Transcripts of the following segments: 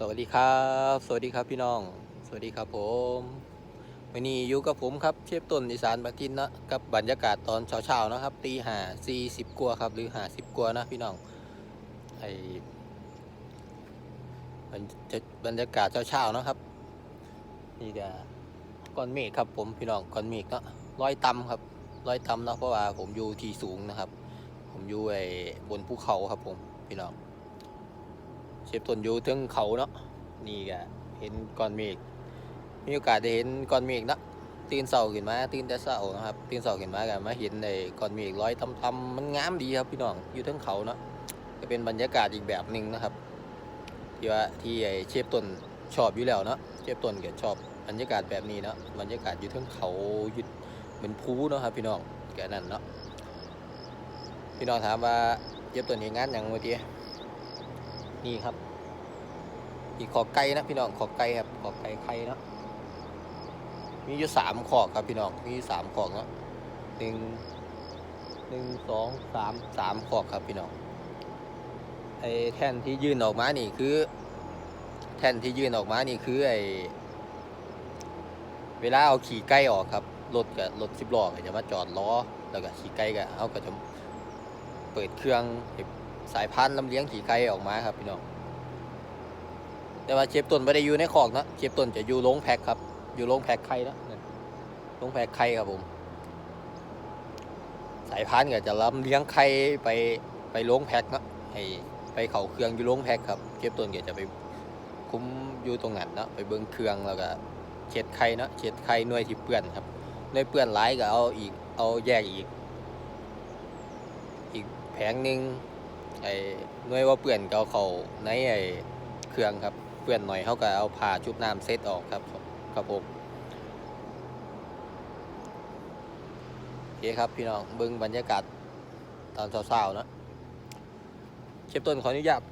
สวัสดีครับ สวัสดีครับพี่น้อง สวัสดีครับผมวันนี้อยู่กับผมครับเชฟต้นอีสานบักทินนะกับบรรยากาศตอนเช้าๆนะครับตีห้าสี่สิบกว่าครับหรือห้าสิบกว่านะพี่น้องไอบรรจะบรรยากาศเช้าๆนะครับ นี่ก็ก้อนเมฆครับผมพี่น้องก้อนเมฆเนาะร้อยต่ำครับร้อยต่ำเนาะเพราะว่าผมอยู่ที่สูงนะครับ ผมอยู่ไอบนภูเขาครับผมพี่น้อง เชฟต้นอยู่เทึงเขาเนาะนี่ก็เห็นก้อนเมฆมีโอกาสได้เห็นก้อนเมฆนะตื่นเสาขึ้นมาตื่นแต่เสานะครับตื่นเสาขึ้นมากันมาเห็นในก้อนเมฆลอยตำๆมันงามดีครับพี่น้องอยู่เทึงเขาเนาะก็เป็นบรรยากาศอีกแบบหนึ่งนะครับ ที่ว่าที่ไอเชฟต้นชอบอยู่แล้วเนาะเชฟต้นก็ชอบบรรยากาศแบบนี้เนาะบรรยากาศอยู่เทึงเขาอยู่เหมือนภูเนาะครับพี่น้องแกนั่นเนาะพี่น้องถามว่าเชฟต้นเห็นงานอย่างเมื่อกี้ นี่ครับ อีกขอไก่นะพี่น้องขอไก่ครับขอไก่ไข่เนาะมีอยู่สามขอกครับพี่น้องมีสามขอกเนาะหนึ่งหนึ่งสองสามสามขอกครับพี่น้องไอ้แท่นที่ยื่นออกมานี่คือ แท่นที่ยื่นออกมานี่คือไอ้เวลาเอาขี่ไก่ออกครับรถกับรถสิบล้อก็จะมาจอดล้อแล้วก็ขี่ไก่ก็เขาก็จะเปิดเครื่อง สายพานธุ์ลำเลี้ยงขี่ไก่ออกมาครับพี่น้องแต่ว่าเชฟต้นไม่ได้อยู่ในคอกนะเชฟต้นจะอยู่โรงแพ็คครับอยู่โรงแพ็คไข่นะนั่นโรงแพ็คไข่ครับผม สายพานธุ์ก็จะลำเลี้ยงไข่ไปไปโรงแพ็คนะให้ไปเข่าเครื่องอยู่โรงแพ็คครับเชฟต้นก็จะไปคุ้มอยู่ตรงนั้นเนาะไปเบิ้งเครื่องแล้วก็เช็ดไข่เนาะเช็ดไข่หน่วยที่เปื้อนครับหน่วยเปื้อนหลายก็เอาอีกเอาแยกอีก อีกแผงหนึ่ง ไอ้หน่วยว่าเปื้อนเอาเขาในไอ้เครื่องครับเปื้อนหน่อยเขาก็เอาผ้าชุบน้ำเซตออกครับครับผมโอเคครับพี่น้องเบิ้งบรรยากาศตอนเช้าๆนะเชฟต้นขออนุญาต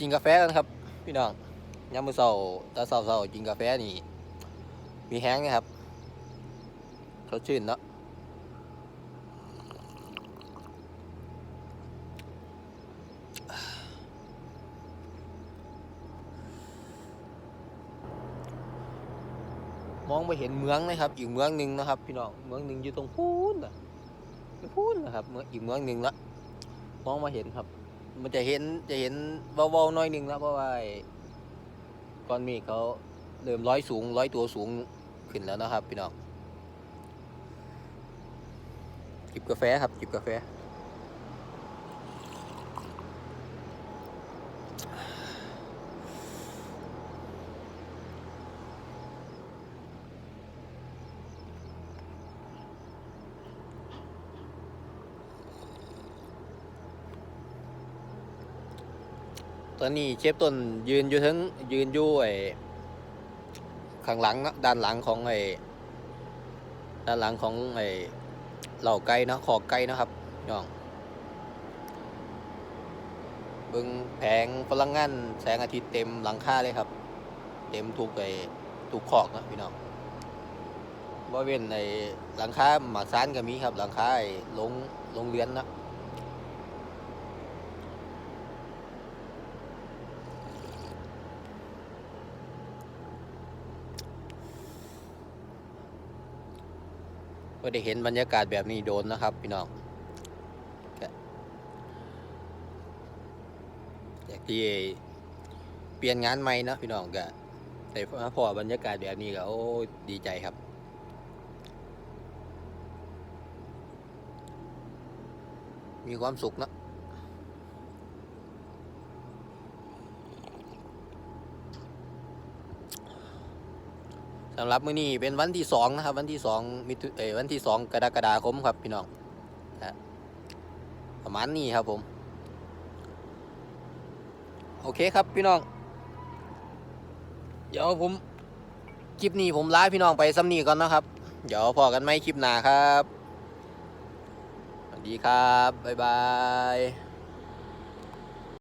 กินกาแฟกันครับ พี่น้องยามมื้อเช้าตอนเช้าๆกินกาแฟนี่มีแห้งนะครับสดชื่นเนาะ มองไปเห็นเมืองนะครับ อีกเมืองหนึ่งนะครับ พี่น้องเมืองหนึ่งอยู่ตรงพูนนะพูนนะครับเมืองอีกเมืองหนึ่งละมองมาเห็นครับ มันจะเห็นจะเห็นเบาๆน้อยหนึ่งแล้วเพราะว่าก้อนเมฆเขาเริ่มร้อยสูงร้อยตัวสูงขึ้นแล้วนะครับ พี่น้องจิบกาแฟครับจิบกาแฟ ตอนนี้เชฟต้นยืนอยู่ทั้งยืนอยู่ไอ้ข้างหลังนะด้านหลังของไอ้ด้านหลังของไอ้เหล่าไก่นะขอกไก่นะครับพี่น้องบึงแผงพลังงานแสงอาทิตย์เต็มหลังคาเลยครับ เต็มทุกไอ้ทุกขอกนะพี่น้องบ่เว้นหลังคาหมากซานก็มีครับ หลังคาไอ้ลงลงเรือนนะ ก็ได้เห็นบรรยากาศแบบนี้โดนนะครับ พี่น้องก็อยากที่เปลี่ยนงานใหม่นะพี่น้องก็แต่พอบรรยากาศแบบนี้ก็โอ้ดีใจครับมีความสุขนะ สำหรับมื้อนี้เป็นวันที่สองนะครับ วันที่สองมิถุเอยวันที่สองกรกฎาคมครับพี่น้องนะประมาณนี้ครับผม โอเคครับพี่น้อง เดี๋ยวผมคลิปนี้ผมลาพี่น้องไปซ้ำนี้ก่อนนะครับ เดี๋ยวพอกันไหมคลิปหน้าครับ สวัสดีครับ บ๊ายบาย